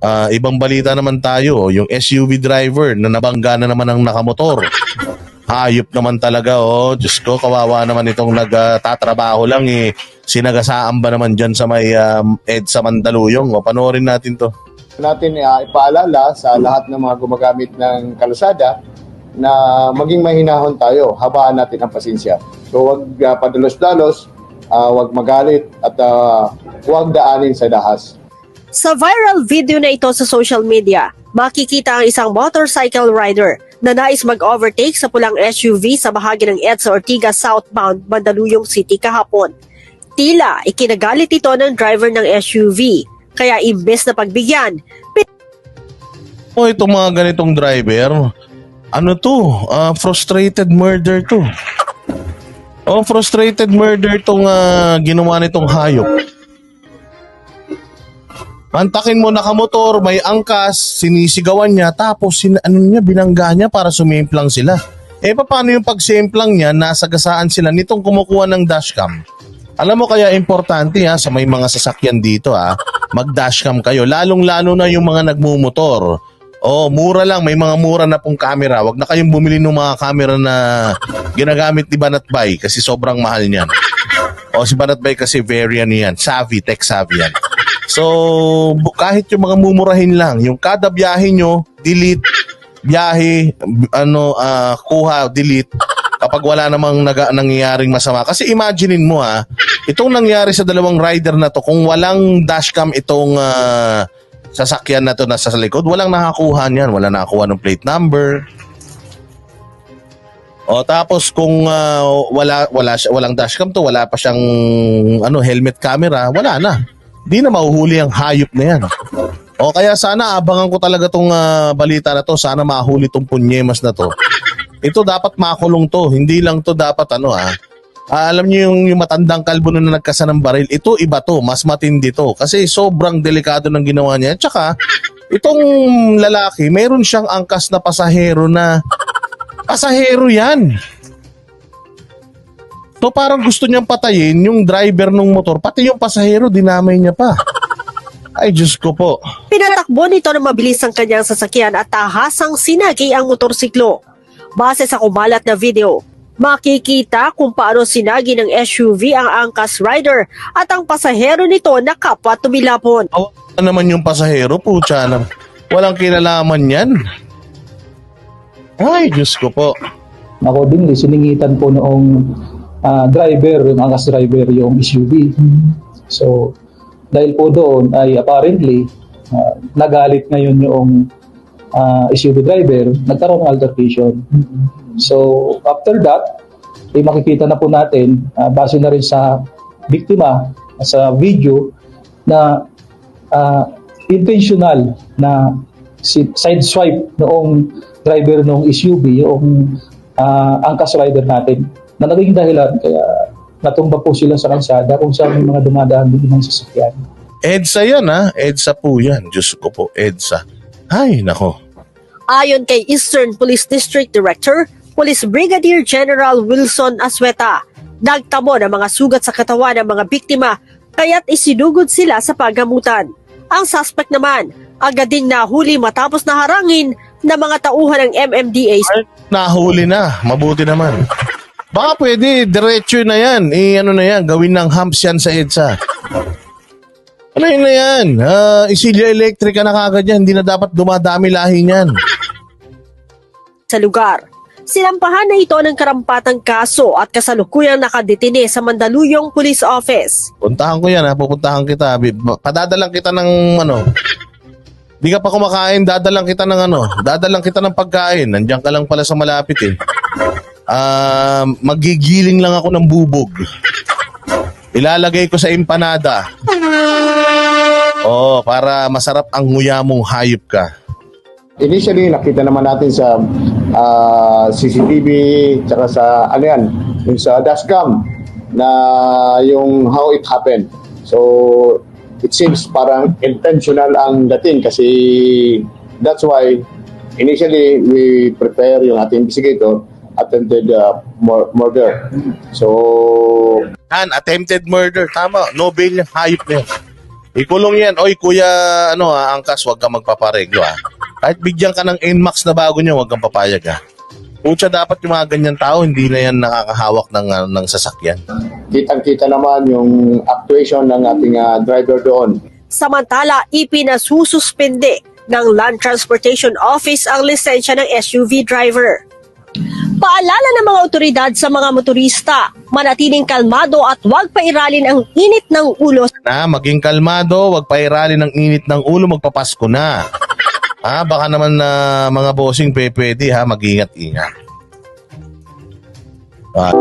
Ah, ibang balita naman tayo, yung SUV driver na nabangga na naman ng nakamotor. Hayop naman talaga, oh. Diyos ko, kawawa naman itong nagtatrabaho lang eh. Sinagasaan ba naman dyan sa may um, EDSA Mandaluyong? O, panoorin natin to. natin uh, ipaalala sa lahat ng mga gumagamit ng kalusada na maging mahinahon tayo, habaan natin ang pasensya. So wag uh, padalos-dalos, uh, wag magalit at uh, huwag daanin sa dahas. Sa viral video na ito sa social media, makikita ang isang motorcycle rider na nais mag-overtake sa pulang SUV sa bahagi ng EDSA Ortigas southbound Mandaluyong City kahapon. Tila ikinagalit ito ng driver ng SUV, kaya imbes na pagbigyan, O, itong mga ganitong driver, ano to? Ah, frustrated murder to. Oh, frustrated murder tong ah, ginawa nitong hayop. Antakin mo nakamotor, may angkas, sinisigawan niya, tapos sin ano niya, binangga niya para sumimplang sila. Eh paano yung pagsimplang niya, nasagasaan sila nitong kumukuha ng dashcam? Alam mo kaya importante ha, sa may mga sasakyan dito ha, mag-dashcam kayo, lalong-lalo na yung mga nagmumotor. Oh, mura lang, may mga mura na pong camera. Huwag na kayong bumili ng mga camera na ginagamit ni Banat Bay kasi sobrang mahal niyan. O si Banat Bay kasi very ano yan, savvy, tech savvy yan. So, kahit yung mga mumurahin lang, yung kada biyahe nyo, delete, biyahe, ano, ah, kuha, delete, kapag wala namang naga, nangyayaring masama. Kasi imaginein mo ha, itong nangyari sa dalawang rider na to, kung walang dashcam itong ah, sasakyan na to na sa likod, walang nakakuha niyan, wala nakakuha ng plate number. O tapos kung ah, wala wala walang dashcam to, wala pa siyang ano helmet camera, wala na. Di na mahuhuli ang hayop na yan. O kaya sana abangan ko talaga tong ah, balita na to, sana mahuli tong punyemas na to. Ito dapat makulong to, hindi lang to dapat ano ah. Ah, alam niyo yung, yung matandang kalbo na nagkasa ng baril, ito iba to, mas matindi to. Kasi sobrang delikado ng ginawa niya. Tsaka, itong lalaki, meron siyang angkas na pasahero na pasahero yan. So parang gusto niyang patayin yung driver ng motor, pati yung pasahero, dinamay niya pa. Ay, Diyos ko po. Pinatakbo nito ng mabilis ang kanyang sasakyan at tahasang sinagi ang motorsiklo. Base sa kumalat na video, makikita kung paano sinagi ng SUV ang angkas rider at ang pasahero nito na kapwa tumilapon. Awa naman yung pasahero, putya na. Walang kinalaman yan. Ay, Diyos ko po. accordingly, siningitan po noong ah, driver, yung angas driver, yung SUV. So, dahil po doon ay apparently, ah, nagalit ngayon yung ah, SUV driver, nagkaroon ng altercation. So, after that, ay makikita na po natin, ah, base na rin sa biktima, sa video, na ah, intentional na si- side swipe noong driver ng SUV, yung ah, angkas rider natin, na naging dahilan kaya natumba po sila sa kalsada kung saan may mga dumadaan din ng sasakyan. EDSA yan ha. EDSA po yan. Diyos ko po, EDSA. Ay, nako. Ayon kay Eastern Police District Director, Police Brigadier General Wilson Asweta, nagtamo ng mga sugat sa katawan ng mga biktima kaya't isinugod sila sa paggamutan. Ang suspect naman, agad ding nahuli matapos na harangin ng mga tauhan ng MMDA Ay, nahuli na. Mabuti naman. Baka pwede, diretso na yan. Eh, ano na yan, gawin ng humps yan sa EDSA. Ano yun na yan? Ah, Isilya Electric na kagad yan. Hindi na dapat dumadami lahi niyan. sa lugar. Sinampahan na ito ng karampatang kaso at kasalukuyang nakadetine sa Mandaluyong Police Office. Puntahan ko yan ha, pupuntahan kita. Padadalang kita ng ano. Di ka pa kumakain, dadalang kita ng ano, dadalang kita ng pagkain. Nandiyan ka lang pala sa malapit eh. Ah, magigiling lang ako ng bubog. Ilalagay ko sa empanada. Oh, para masarap ang nguya mong hayop ka. Initially, nakita naman natin sa ah, CCTV, tsaka sa, ano yan, yung sa dashcam, na yung how it happened. So, it seems parang intentional ang dating kasi that's why initially we prepare yung ating investigator attempted uh, mur- murder. So, Yan, attempted murder. Tama. No bail yung hayop na. Ikulong yan. Oy, kuya, ano ha, angkas, wag ka magpapareglo ha. Kahit bigyan ka ng NMAX na bago niya, wag kang papayag ha. Pucha, dapat yung mga ganyan tao, hindi na yan nakakahawak ng, ah, ng sasakyan. Kitang-kita naman yung actuation ng ating ah, driver doon. Samantala, ipinasususpende ng Land Transportation Office ang lisensya ng SUV driver. Paalala ng mga otoridad sa mga motorista, manatiling kalmado at huwag pairalin ang init ng ulo Na, maging kalmado, wag pairali ng init ng ulo, magpapasko na. Ha, baka naman na mga bossing pe pwede ha, mag-ingat-ingat. Ah.